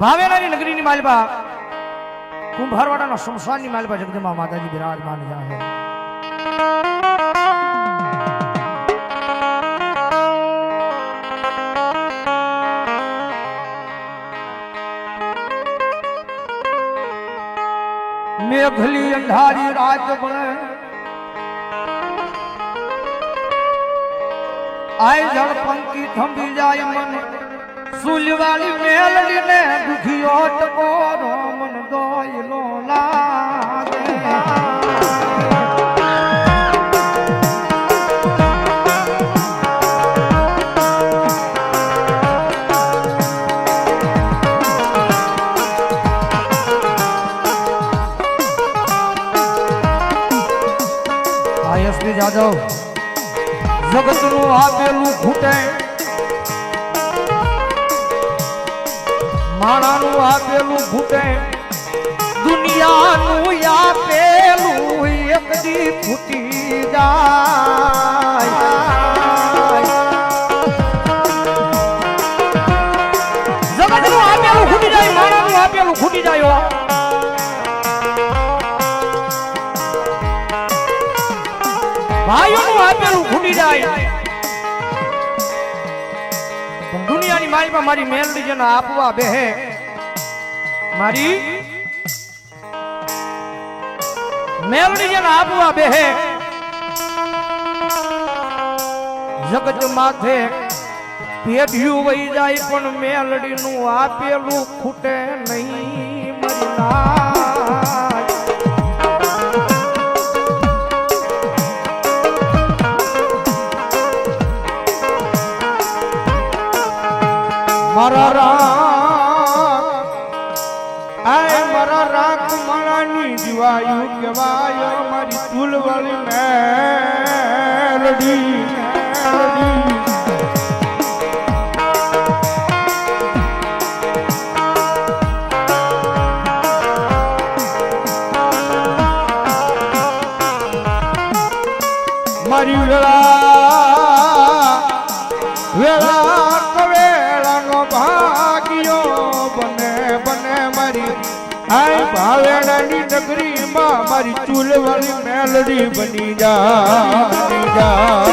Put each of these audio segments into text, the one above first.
ભાવેરાની નગરીની માલબા કુંભારવાડાના શમશાનની માલબા જગદંબા માતાજી બિરાજમાન છે. મેઘલી અંધારી રાત બળે આય જળ પંકી થંભી જાય મન. સુલવાળી મેલડી ને દુખિયો ટકોરો મન દોયલો લાગે. જાદવ. જગતનું આપેલું ખૂટે. માણાનું આપેલું ખૂટે. દુનિયાનું આપેલું એક દી ફૂટી જાય. ભાઈઓનું આપેલું ખૂટી જાય દુનિયાની માલમાં મારી મેલડી જેને આપવા બેહે. મારી મેલડી જેને આપવા બેહે. જગત માથે પેઢિયું વહી જાય, પણ મેલડીનું આપેલું ખૂટે નહીં. મરી મેલડી મેલડી બની જા બની જા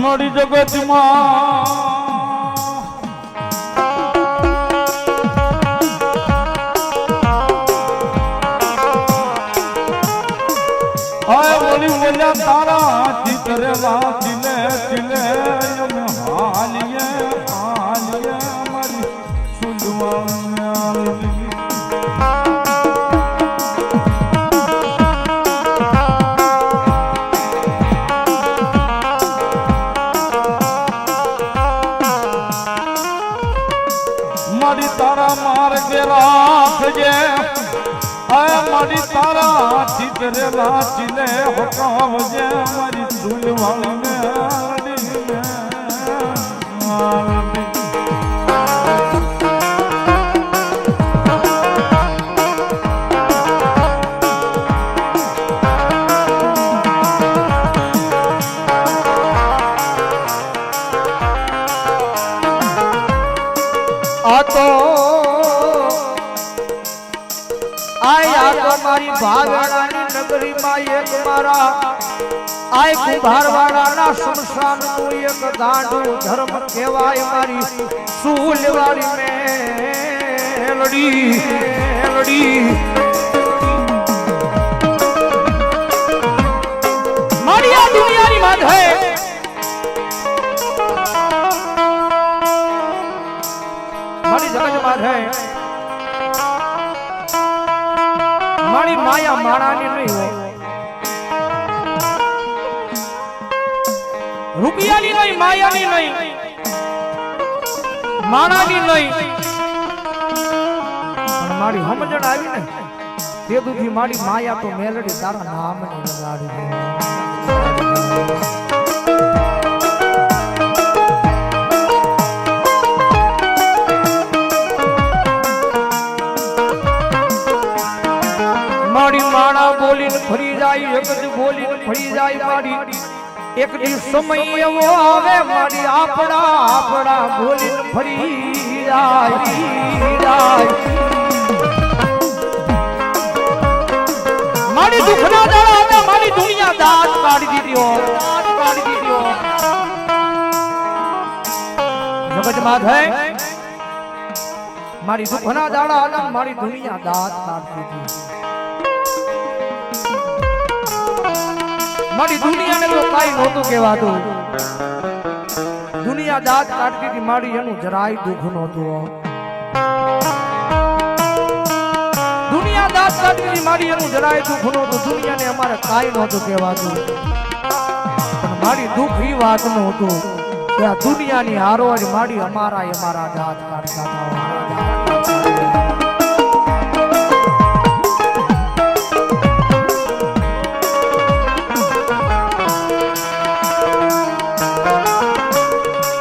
મળી વાંચીલે ચિલે અમે હાલીએ હાલીએ મારી સુલવા મારી તારા માર્ગે રાખજે આય મારી તારા ચિત્રે વાંચીને હોકાવજે મારી Oh. આય કુંભારવાડાના શમશાનનું એક ગાંડું ધર્મ કહેવાય મારી. સુલવારી મેલડી મેલડી. મારી આ દુનિયાની માધે મારી જગત માધે મારી માયા માણાની નહીં હોય. રૂપિયાની નહીં, માયાની નહીં, માણાની નહીં. પણ મારી સમજણ આવી ને, તે દુધી મારી માયા તો મેલડી તારા નામની લગાડી માણા બોલીને ફરી જાય, એક જ બોલી ફરી જાય મારી. એક સમય એવો આવે, મારી આપણા આપણા બોલી ફરી મારી દુખના દાડા મારી દુનિયા દાંત કાઢી દીધો, દાંત કાઢી દીધી. હો જગત માધે મારી દુખના દાડા હતા મારી દુનિયા દાંત કાઢી દીધી. મારી દુનિયાને તો કાઈ નહોતું કહેવાતું. દુનિયા દાંત કાઢતી હતી, મારી એનું જરાય દુઃખ નહોતું દુનિયા દાંત કાઢતી હતી, મારી એનું જરાય દુઃખ નહોતું. દુનિયાને અમારે કાઈ નહોતું કહેવાતું. પણ મારી દુઃખ એ વાતનું હતું કે આ દુનિયાની હારો જ મારી અમારા અમારા દાંત કાઢતા હતા.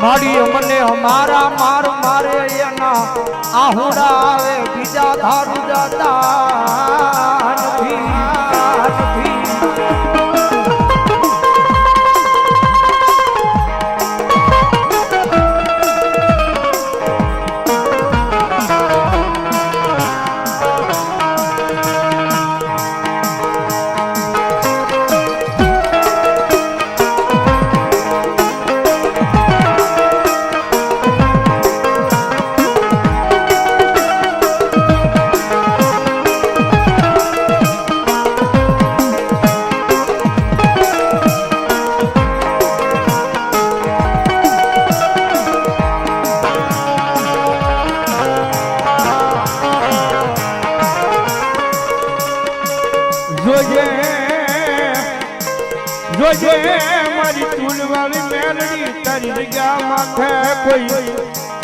માડી મને અમારા માર મારે એના આહુડા આવે બીજા ધારું જતા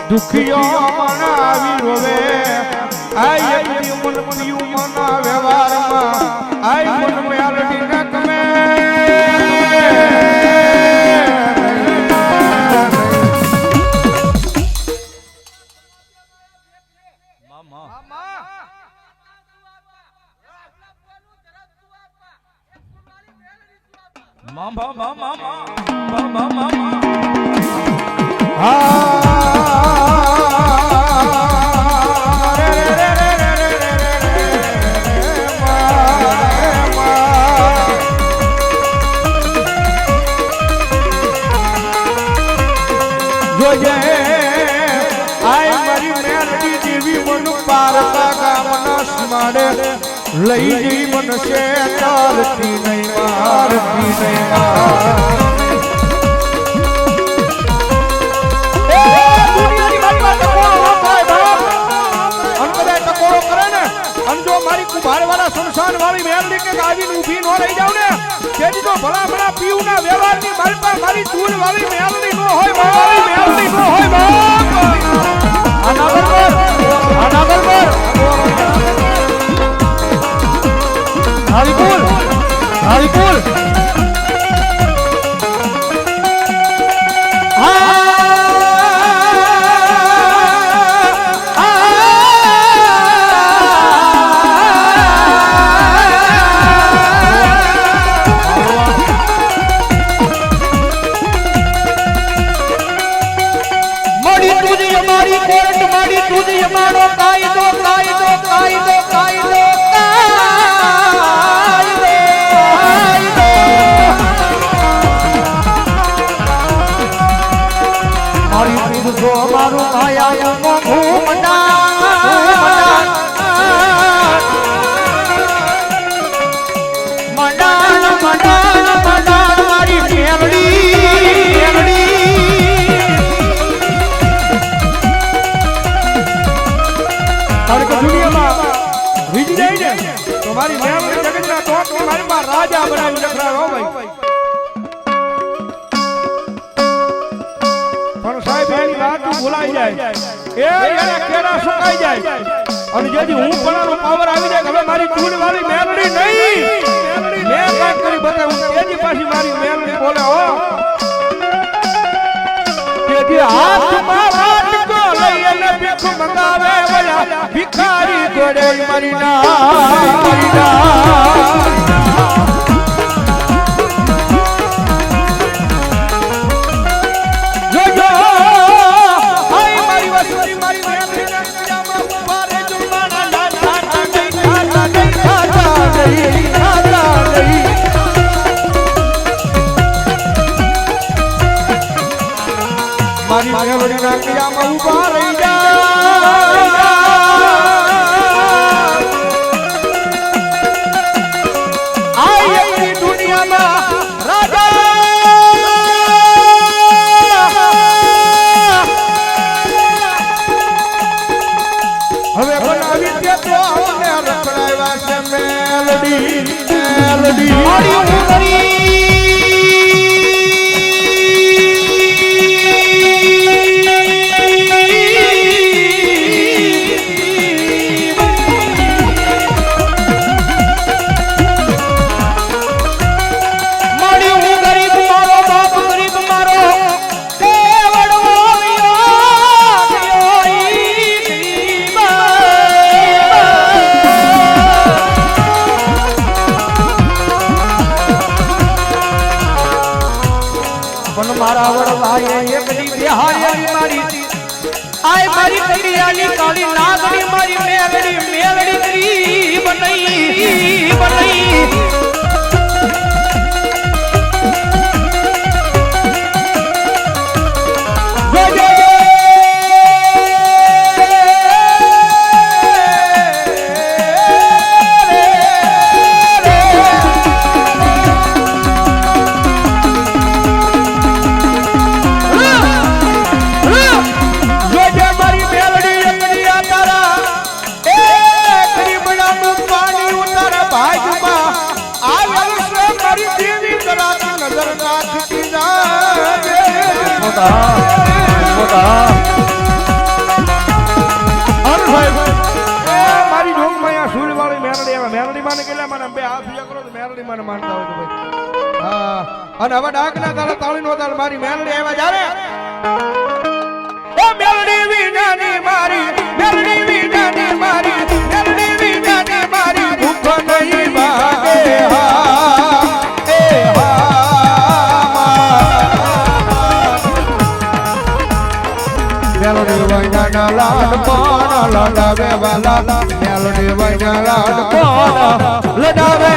દુખિયો મન આવી રોવે. આય એક મન પીયું મન વ્યવહારમાં આય મન મેલડી ન ગમે મામા મામા મામા. લઈ ગઈ મનસે ચાલતી નહીં, મારતી નહીં માર કુંભારવાળા સંસાર વાળી મેલડી કે ને તેથી તો ભલા ભલા મારી પર મારી દૂર વાળી મેલડી ન હોય, મારી મેલડી ન હોય, બાપ! આના બરોબર આના બરોબર હારીકુલ હારીકુલ ભૂલાઈ જાય. એ, એના કેરા સુકાઈ જાય. અને જેથી હું પણ પાવર આવી જાય હવે મારી ચૂડ વાળી મેલડી નહીં. મેં કાંઈક કરી બતાવું તેની પાછી મારી મેલડી બોલે, હો. તેથી હાથમાં વાટકો લઈ અને ભીખ મંગાવે વયા. ભિખારી ગોડે મરી ના મરી ના. મારી જોગમાં સૂર વાળી મેરડી આવે. મેરડી માં મને? બે હાથ પૂજા કરો મેરડી માં અને હવે ડાક ના તાળે તાળી નો તાળ મારી મેરડી આવ્યા જાણે લાડપાણા લડાવે વાલા મેલડી વૈના લાડપાણા લડાવે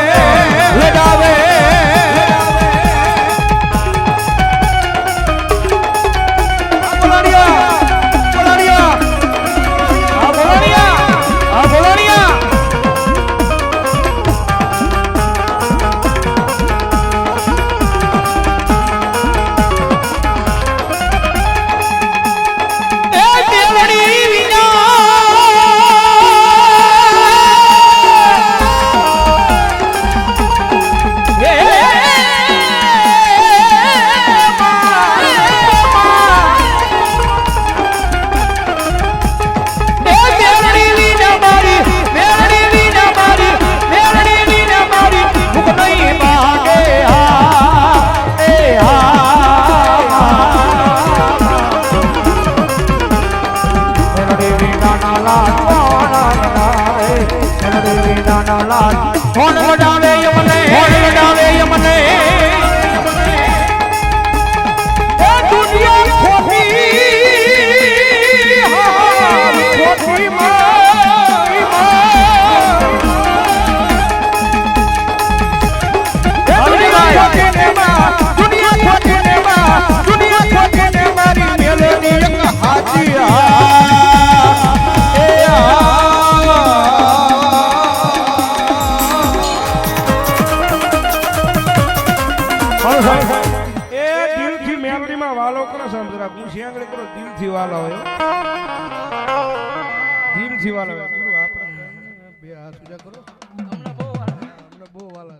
એ દિલથી મેમરીમાં વાલો કરો સમજ રાખ હું શિયાંગળી કરો, દિલથી વાલો હોય. દિલથી વાલો હોય. બે હાથ પૂજા કરો. અમને બહુ વાલા